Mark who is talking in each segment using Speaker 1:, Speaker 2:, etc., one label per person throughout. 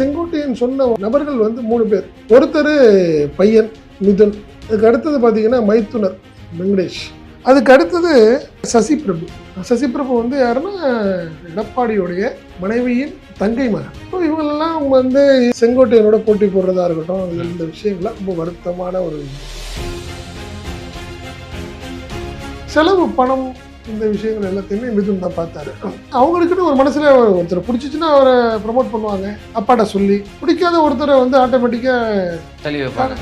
Speaker 1: செங்கோட்டையன் சொன்ன நபர்கள் வந்து மூணு பேர். ஒருத்தர் பையன் மிதுன். அதுக்கு அடுத்தது பார்த்தீங்கன்னா மைத்துனர் வெங்கடேஷ். அதுக்கு அடுத்தது சசி பிரபு சசி பிரபு வந்து யாருன்னா எடப்பாடியுடைய மனைவியின் தங்கை மகன். ஸோ இவங்களெல்லாம் வந்து செங்கோட்டையனோட போட்டி போடுறதா இருக்கட்டும் இந்த விஷயங்கள்லாம் ரொம்ப வருத்தமான ஒரு செலவு பணம் இந்த விஷயங்கள் எல்லாத்தையுமே மிதுன் தான் பார்த்தாரு. அவங்களுக்குன்னு ஒரு மனசுல ஒருத்தர் பிடிச்சிச்சுன்னா அவரை ப்ரமோட் பண்ணுவாங்க. அப்பாட்ட சொல்லி பிடிக்காத ஒருத்தரை வந்து ஆட்டோமேட்டிக்கா
Speaker 2: தள்ளி வைப்பாங்க.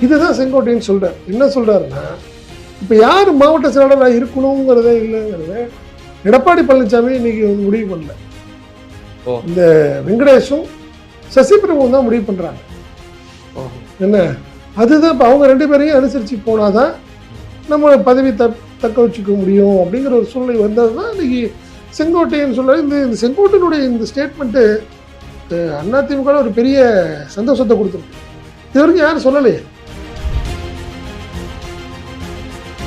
Speaker 1: இதுதான் செங்கோட்டையன் சொல்றாரு. என்ன சொல்றாருன்னா இப்ப யார் மாவட்ட செயலாளராக இருக்கணுங்கிறதே இல்லைங்கிறத எடப்பாடி பழனிசாமி இன்னைக்கு வந்து முடிவு பண்ணல. இந்த வெங்கடேஷும் சசிபிரபுவும் தான் முடிவு பண்றாங்க.
Speaker 2: ஓ.
Speaker 1: என்ன? அதுதான் இப்போ அவங்க ரெண்டு பேரையும் அனுசரித்து போனாதான் நம்ம பதவி த தக்க வச்சுக்க முடியும் அப்படிங்கிற ஒரு சூழ்நிலை வந்தது தான் இன்னைக்கு செங்கோட்டையன் சொல்ல இந்த இந்த செங்கோட்டையனுடைய இந்த ஸ்டேட்மெண்ட்டு அதிமுக ஒரு பெரிய சந்தோஷத்தை கொடுத்துருக்கு. இது வரைக்கும் யாரும் சொல்லலையே.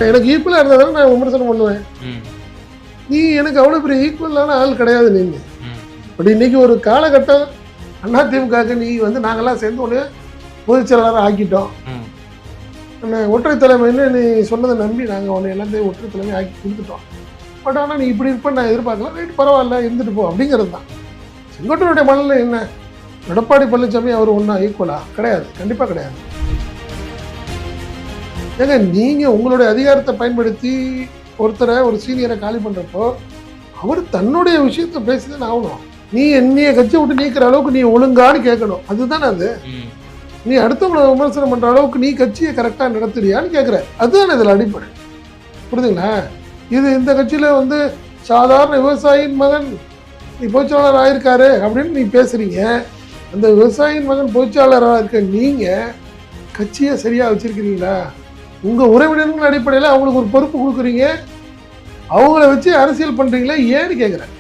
Speaker 1: எனக்கு ஈக்குவலாக இருந்தால் நான் விமர்சனம் பண்ணுவேன். நீ எனக்கு அவ்வளோ பெரிய ஈக்குவலான ஆள் கிடையாது நீ
Speaker 2: ம்,
Speaker 1: பட் இன்னைக்கு ஒரு காலகட்டம் அதிமுகவுக்கு நீ வந்து நாங்கெல்லாம் சேர்ந்து ஒன்று பொதுச் செயலாளராக ஆக்கிட்டோம். ஒற்றை தலைமைன்னு நீ சொன்னதை நம்பி நாங்கள் உன்னை எல்லாத்தையும் ஒற்றை தலைமை ஆக்கி கொடுத்துட்டோம். பட் ஆனால் நீ இப்படி இருப்ப நான் எதிர்பார்க்கல. ரைட் பரவாயில்ல இருந்துட்டு போ அப்படிங்கிறது தான். செங்கோட்டையனுடைய மனநிலை என்ன? எடப்பாடி பழனிசாமி அவர் ஒன்றா ஈக்குவலா கிடையாது கண்டிப்பாக கிடையாது. ஏங்க நீங்கள் உங்களுடைய அதிகாரத்தை பயன்படுத்தி ஒருத்தரை ஒரு சீனியரை காலி பண்ணுறப்போ அவர் தன்னுடைய விஷயத்தை பேசிதான் ஆகணும். நீ என்னைய கட்சி விட்டு நீக்கிற அளவுக்கு நீ ஒழுங்கான்னு கேட்கணும். அதுதானே அது? நீ அடுத்தவங்களை விமர்சனம் பண்ணுற அளவுக்கு நீ கட்சியை கரெக்டாக நடத்துறியான்னு கேட்குற அதுதான் இதில் அடிப்படை. புரியுதுங்களா இது இந்த கட்சியில் வந்து சாதாரண விவசாயியின் மகன் நீ பொதுச்செயலாளர் ஆயிருக்காரு அப்படின்னு நீ பேசுகிறீங்க அந்த விவசாயியின் மகன் பொதுச்செயலாளராக இருக்க நீங்கள் கட்சியை சரியாக வச்சுருக்கிறீங்களா? உங்கள் உறவினர்கள் அடிப்படையில் அவங்களுக்கு ஒரு பொறுப்பு கொடுக்குறீங்க. அவங்கள வச்சு அரசியல் பண்ணுறீங்களா ஏன்னு கேட்குறேன்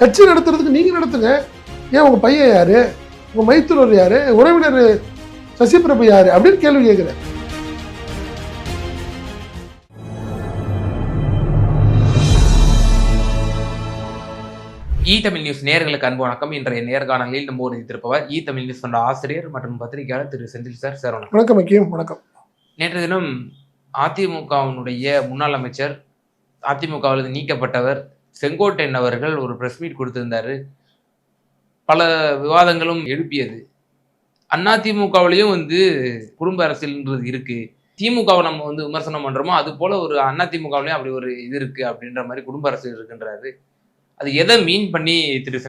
Speaker 1: கட்சி நடத்துறதுக்கு நீங்கள் நடத்துங்க. ஏன் உங்கள் பையன் யாரு? உங்க மைத்துனர் யாரு? உறவினர் சசிபிரபு யாரு? அப்படின்னு கேள்வி கேட்கிறேன்.
Speaker 2: இ தமிழ் நியூஸ் நேயர்களுக்கு அன்பு வணக்கம். இன்றைய நேர்காணலில் நம்ம ஒரு திருப்பவர் இ தமிழ் நியூஸ் ஆசிரியர் மற்றும் பத்திரிகையாளர் திரு செந்தில் சார் சார் வணக்கம்.
Speaker 1: வணக்கம் முக்கியம் வணக்கம்.
Speaker 2: நேற்று தினம் அதிமுகவினுடைய முன்னாள் அமைச்சர் அதிமுகவில் நீக்கப்பட்டவர் செங்கோட்டையன் அவர்கள் ஒரு பிரஸ் மீட் கொடுத்திருந்தாரு. பல விவாதங்களும் எழுப்பியது. அதிமுகவிலையும் வந்து குடும்ப அரசியல்ன்றது இருக்கு. திமுகவை நம்ம வந்து விமர்சனம் பண்றோமோ அது போல ஒரு அதிமுகவிலையும் அப்படி ஒரு இது இருக்கு அப்படின்ற மாதிரி குடும்ப அரசியல் இருக்குன்றாரு. அது எதை மீன் பண்ணி திரு